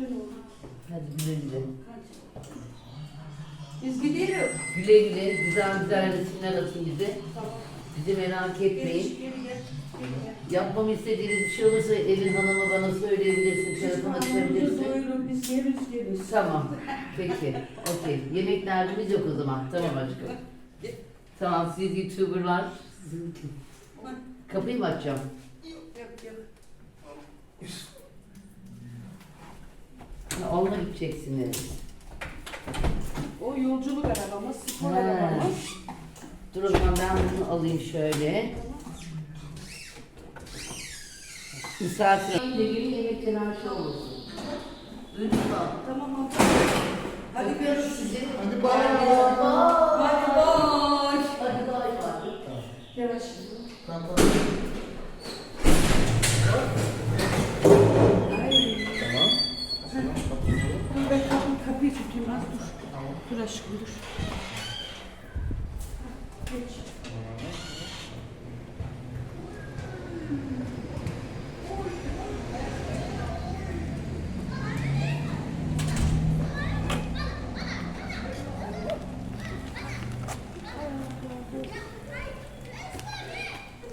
Hadi güle güle. Biz gidiyoruz. Güle güle. Güzel güzel resimler atın bize. Bizi merak etmeyin. Yapmamı istediğiniz bir şey olursa Elin Hanım'a bana söyleyebilirsin. Telefon açabilirsin. Buyurun biz geliriz geliriz. Tamam. Peki. Okey. Yemek derdimiz yok o zaman. Tamam aşkım. Tamam siz YouTuber'lar. Kapıyı mı açacağım? Yok yok. Ha, Onunla gideceksiniz. O yolculuk arabamız, spor He. arabamız. Dur o zaman ben bunu alayım şöyle. Misafir. Sevgili yemek telaşı olursun. Duydun mu? Tamam abla. Hadi görüşürüz. görüşürüz. Hadi bay bay. Hadi bay. Hadi bay bay. Yavaş. Ay. Aşkım dur. Geç.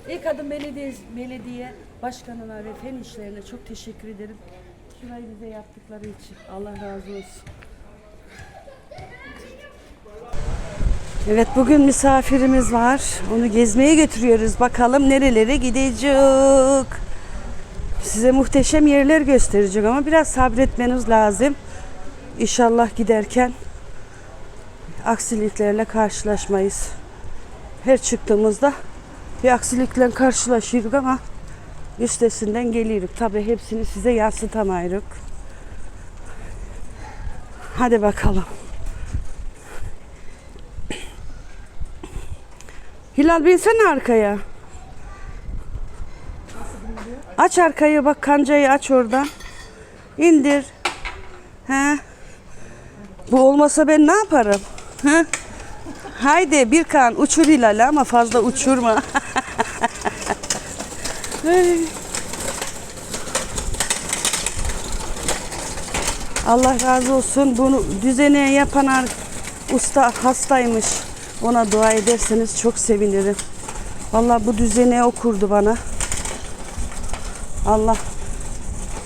İlk adım belediye, belediye başkanına ve fen işlerine çok teşekkür ederim. Şurayı bize yaptıkları için. Allah razı olsun. Evet bugün misafirimiz var. Onu gezmeye götürüyoruz. Bakalım nerelere gidecek. Size muhteşem yerler gösterecek ama biraz sabretmeniz lazım. İnşallah giderken aksiliklerle karşılaşmayız. Her çıktığımızda bir aksilikle karşılaşıyoruz ama üstesinden geliyoruz. Tabii hepsini size yansıtamayız. Hadi bakalım. Hilal binsene arkaya. Aç arkayı bak kancayı aç oradan. İndir. He. Bu olmasa ben ne yaparım? He? Haydi bir kan uçur Hilal'i ama fazla uçurma. Allah razı olsun. Bunu düzene yapan usta hastaymış. Ona dua ederseniz çok sevinirim. Vallahi bu düzene okurdu bana. Allah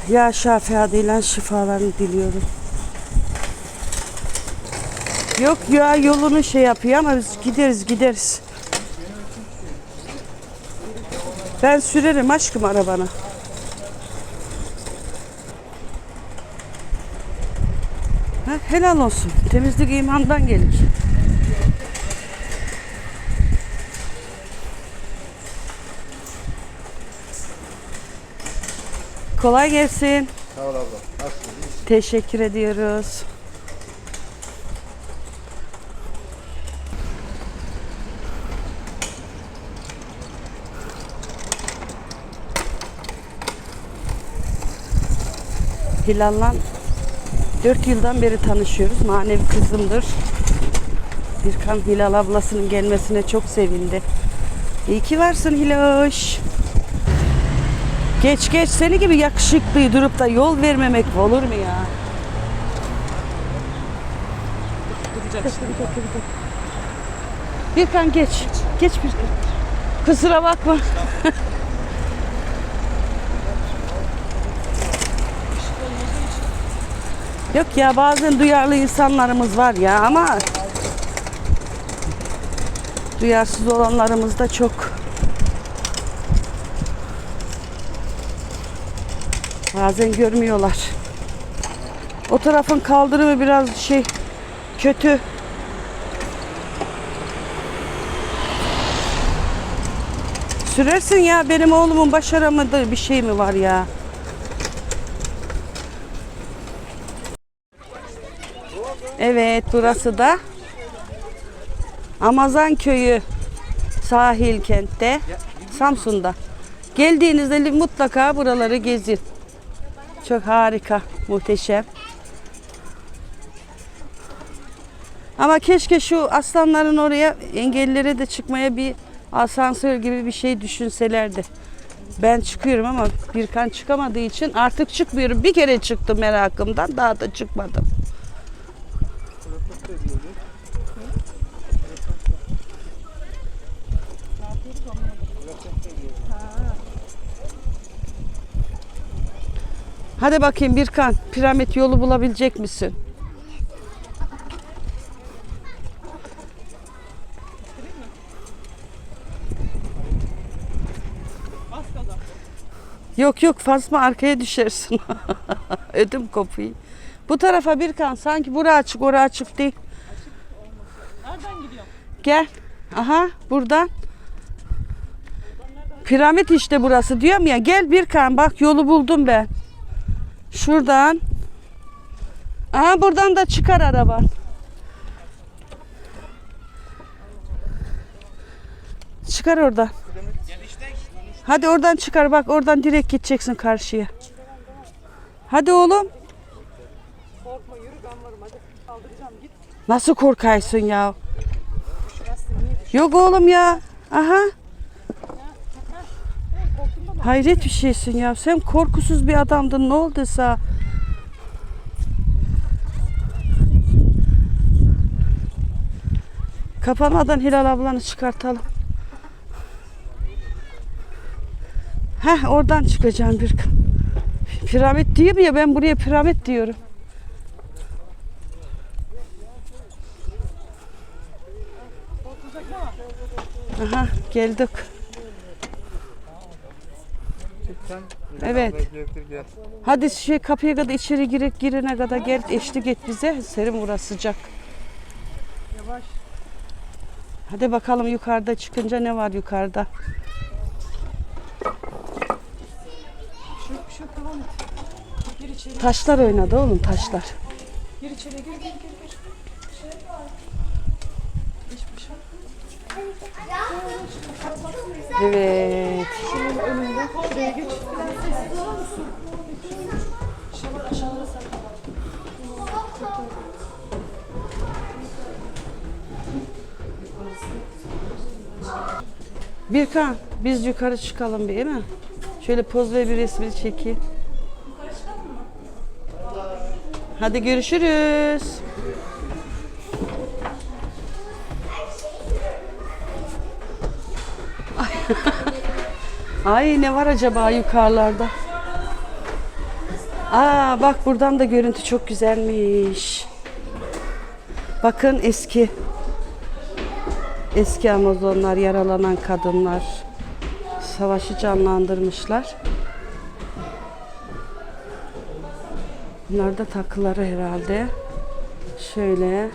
ya şafi adıyla şifalarını diliyorum. Yok ya yolunu şey yapıyor ama biz gideriz gideriz. Ben sürerim aşkım arabanı. Ha, helal olsun. Temizlik imandan gelir. Kolay gelsin. Sağ ol abla. Nasılsın? Teşekkür ediyoruz. Hilal'la 4 yıldan beri tanışıyoruz. Manevi kızımdır. Birkan Hilal ablasının gelmesine çok sevindi. İyi ki varsın Hiloş. Geç geç seni gibi yakışıklıyı durup da yol vermemek olur mu ya? Duracak Birkan geç. Geç Birkan. Kusura bakma. Yok ya bazen duyarlı insanlarımız var ya ama duyarsız olanlarımız da çok. Bazen görmüyorlar. O tarafın kaldırımı biraz şey kötü. Sürersin ya benim oğlumun başaramadığı bir şey mi var ya? Evet burası da Amazan köyü sahil kentte Samsun'da. Geldiğinizde mutlaka buraları gezin. Çok harika, muhteşem. Ama keşke şu aslanların oraya engellilere de çıkmaya bir asansör gibi bir şey düşünselerdi. Ben çıkıyorum ama Birkan çıkamadığı için artık çıkmıyorum. Bir kere çıktım merakımdan daha da çıkmadım. Hadi bakayım Birkan, piramit yolu bulabilecek misin? Yok yok Fatma arkaya düşersin. Ödüm kopuyor. Bu tarafa Birkan sanki bura açık ora açık değil. Nereden gidiyorum? Gel. Aha buradan. Piramit işte burası diyorum ya. Gel Birkan bak yolu buldum ben. Şuradan. Aha buradan da çıkar araba. Çıkar oradan. Hadi oradan çıkar bak oradan direkt gideceksin karşıya. Hadi oğlum. Korkma yürü ben varım hadi. Kaldıracağım git. Nasıl korkaysın ya? Yok oğlum ya. Aha. Hayret bir şeysin ya. Sen korkusuz bir adamdın. Ne olduysa. Kapanmadan Hilal ablanı çıkartalım. Heh oradan çıkacağım bir. Piramit diyor ya ben buraya piramit diyorum. Aha geldik. Evet. Hadi şey kapıya kadar içeri girip girene kadar gel eşlik et bize. Serin burası sıcak. Yavaş. Hadi bakalım yukarıda çıkınca ne var yukarıda? Şu, şu devam et. Gir içeri. Taşlar oynadı oğlum taşlar. Gir içeri gir gir gir. gir. Hiçbir şey. Evet. Şunun önünde. Şuraya geç. Birkan biz yukarı çıkalım bir değil mi? Şöyle poz ver bir resmini çekeyim. Hadi görüşürüz. Ay ne var acaba yukarılarda? Aa bak buradan da görüntü çok güzelmiş. Bakın eski Eski Amazonlar, yaralanan kadınlar savaşı canlandırmışlar. Bunlar da takıları herhalde. Şöyle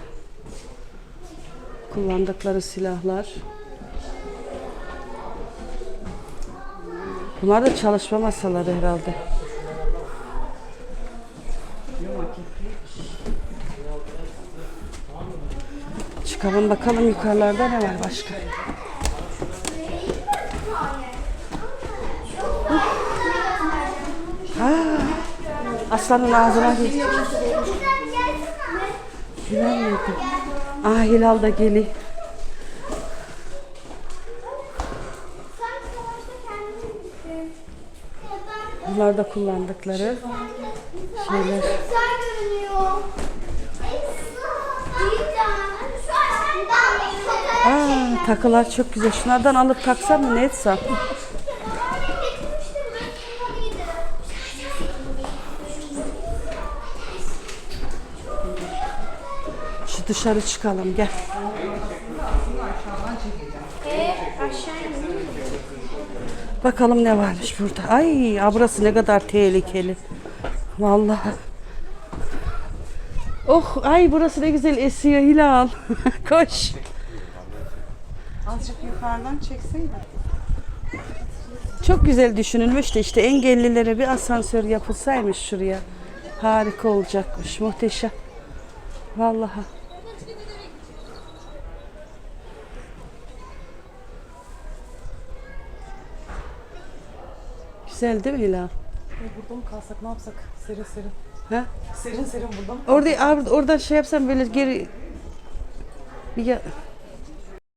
kullandıkları silahlar. Bunlar da çalışma masaları herhalde. Çıkalım bakalım yukarılarda ne var başka. Ha, aslanın ağzına girdi. Hilal nerede? Aa Hilal da geliyor. Bunlar da kullandıkları şeyler. Aa, takılar çok güzel. Şunlardan alıp taksam mı ne etsem? Şu dışarı çıkalım gel. Bakalım ne varmış burada. Ay burası ne kadar tehlikeli. Vallahi. Oh ay burası ne güzel esiyor Hilal. Koş. Azıcık yukarıdan çeksin de. Çok güzel düşünülmüş de işte engellilere bir asansör yapılsaymış şuraya. Harika olacakmış. Muhteşem. Vallahi. Güzel değil mi Hilal? E, burada mı kalsak ne yapsak? Serin serin. Ha? Serin serin burada mı? Orada, oradan şey yapsam böyle geri bir ya-